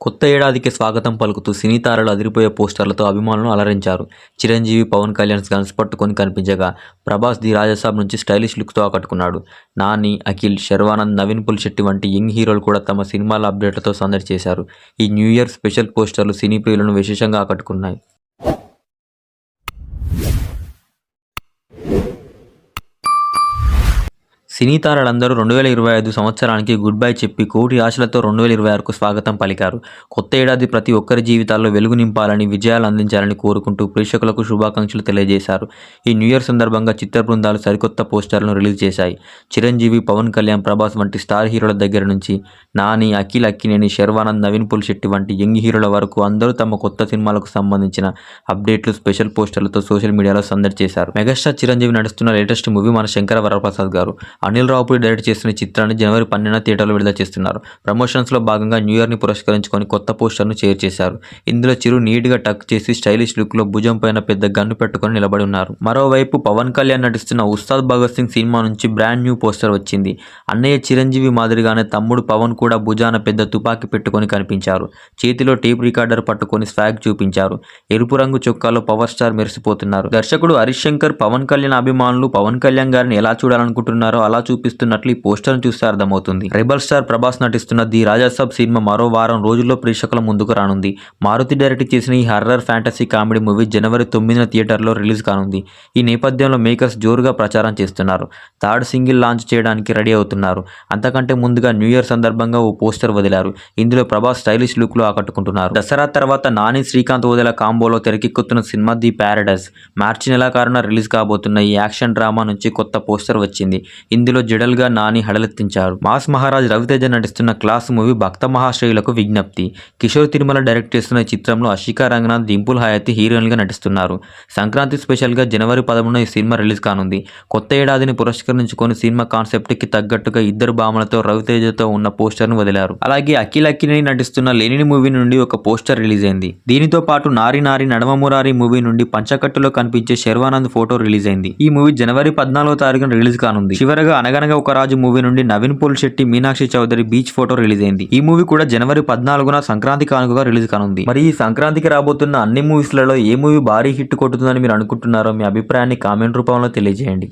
కొత్త ఏడాదికి స్వాగతం పలుకుతూ సినీ తారలు అదిరిపోయే పోస్టర్లతో అభిమానులను అలరించారు. చిరంజీవి పవన్ కళ్యాణ్ గన్స్ పట్టుకొని కనిపించగా ప్రభాస్ ది రాజాసాబ్ నుంచి స్టైలిష్ లుక్తో ఆకట్టుకున్నాడు. నాని అఖిల్ శర్వానంద్ నవీన్ పుల్శెట్టి వంటి యంగ్ హీరోలు కూడా తమ సినిమాల అప్డేట్లతో సందడి చేశారు. ఈ న్యూ ఇయర్ స్పెషల్ పోస్టర్లు సినీ ప్రియులను విశేషంగా ఆకట్టుకున్నాయి. సినీ తారలందరూ రెండు వేల ఇరవై ఐదు సంవత్సరానికి గుడ్ బై చెప్పి కోటి ఆశలతో రెండు వేల ఇరవై ఆరుకు స్వాగతం పలికారు. కొత్త ఏడాది ప్రతి ఒక్కరి జీవితాల్లో వెలుగు నింపాలని విజయాలు అందించాలని కోరుకుంటూ ప్రేక్షకులకు శుభాకాంక్షలు తెలియజేశారు. ఈ న్యూ ఇయర్ సందర్భంగా చిత్ర బృందాలు సరికొత్త పోస్టర్లను రిలీజ్ చేశాయి. చిరంజీవి పవన్ కళ్యాణ్ ప్రభాస్ వంటి స్టార్ హీరోల దగ్గర నుంచి నాని అఖిల్ అక్కినేని శర్వానంద్ నవీన్ పుల్శెట్టి వంటి యంగ్ హీరోల వరకు అందరూ తమ కొత్త సినిమాలకు సంబంధించిన అప్డేట్లు స్పెషల్ పోస్టర్లతో సోషల్ మీడియాలో సందడి చేశారు. మెగాస్టార్ చిరంజీవి నడుస్తున్న లేటెస్ట్ మూవీ మన శంకర వరప్రసాద్ గారు. అనిల్ రావుపూడి డైరెక్ట్ చేస్తున్న చిత్రాన్ని జనవరి పన్నెండున థియేటర్లో విడుదల చేస్తున్నారు. ప్రమోషన్స్లో భాగంగా న్యూ ఇయర్ని పురస్కరించుకొని కొత్త పోస్టర్ను షేర్ చేశారు. ఇందులో చిరు నీట్గా టక్ చేసి స్టైలిష్ లుక్లో భుజం పైన పెద్ద గన్ను పెట్టుకొని నిలబడి ఉన్నారు. మరోవైపు పవన్ కళ్యాణ్ నటిస్తున్న ఉస్తాద్ భగత్ సింగ్ సినిమా నుంచి బ్రాండ్ న్యూ పోస్టర్ వచ్చింది. అన్నయ్య చిరంజీవి మాదిరిగానే తమ్ముడు పవన్ కూడా భుజాన పెద్ద తుపాకీ పెట్టుకొని కనిపించారు. చేతిలో టేప్ రికార్డర్ పట్టుకొని స్వాగ్ చూపించారు. ఎరుపు రంగు చొక్కాలో పవర్ స్టార్ మెరిసిపోతున్నారు. దర్శకుడు హరిశంకర్ పవన్ కళ్యాణ్ అభిమానులు పవన్ కళ్యాణ్ గారిని ఎలా చూడాలనుకుంటున్నారో అలా చూపిస్తున్నట్లు ఈ పోస్టర్ చూస్తే అర్థమవుతుంది. రెబల్ స్టార్ ప్రభాస్ నటిస్తున్న ది రాజాసాబ్ సినిమా మరో వారం రోజుల్లో ప్రేక్షకుల ముందుకు రానుంది. మారుతి డైరెక్ట్ చేసిన ఈ హర్రర్ ఫ్యాంటసీ కామెడీ మూవీ జనవరి తొమ్మిదిన థియేటర్లో రిలీజ్ కానుంది. ఈ నేపథ్యంలో మేకర్స్ జోరుగా ప్రచారం చేస్తున్నారు. థర్డ్ సింగిల్ లాంచ్ చేయడానికి రెడీ అవుతున్నారు. అంతకంటే ముందుగా న్యూ ఇయర్ సందర్భంగా ఓ పోస్టర్ వదిలారు. ఇందులో ప్రభాస్ స్టైలిష్ లుక్లో ఆకట్టుకుంటున్నారు. దసరా తర్వాత నాని శ్రీకాంత్ వదిల కాంబోలో తెరకెక్కుతున్న సినిమా ది ప్యారడైస్. మార్చి నెలాఖరున రిలీజ్ కాబోతున్న ఈ యాక్షన్ డ్రామా నుంచి కొత్త పోస్టర్ వచ్చింది. ఇందులో జడల్గా నాని హడలెత్తించారు. మాస్ మహారాజ్ రవితేజ నటిస్తున్న క్లాస్ మూవీ భక్త మహాశ్రయులకు విజ్ఞప్తి. కిషోర్ తిరుమల డైరెక్ట్ చేస్తున్న చిత్రంలో అషికా రంగనాథ్ దింపుల్ హయాతి హీరోయిన్గా నటిస్తున్నారు. సంక్రాంతి స్పెషల్గా జనవరి పదమూడున ఈ సినిమా రిలీజ్ కానుంది. కొత్త ఏడాదిని పురస్కరించుకొని సినిమా కాన్సెప్ట్కి తగ్గట్టుగా ఇద్దరు భామలతో రవితేజతో ఉన్న పోస్టర్ను వదిలారు. అలాగే అఖిల్ అఖిలని నటిస్తున్న లేనిని మూవీ నుండి ఒక పోస్టర్ రిలీజ్ అయింది. దీనితో పాటు నారి నారి నడమ మురారి మూవీ నుండి పంచకట్టులో కనిపించే శర్వానంద్ ఫోటో రిలీజ్ అయింది. ఈ మూవీ జనవరి పద్నాలుగో తారీఖున రిలీజ్ కానుంది. చివరగా అనగనగా ఒక రాజు మూవీ నుండి Naveen Polishetty Meenakshi Chaudhary beach photo release అయింది. ఈ మూవీ కూడా జనవరి పద్నాలుగున సంక్రాంతి కానుకగా రిలీజ్ కానుంది. మరి ఈ సంక్రాంతికి రాబోతున్న అన్ని మూవీస్లలో ఏ మూవీ భారీ హిట్ కొట్టుతుందని మీరు అనుకుంటున్నారో మీ అభిప్రాయాన్ని కామెంట్ రూపంలో తెలియజేయండి.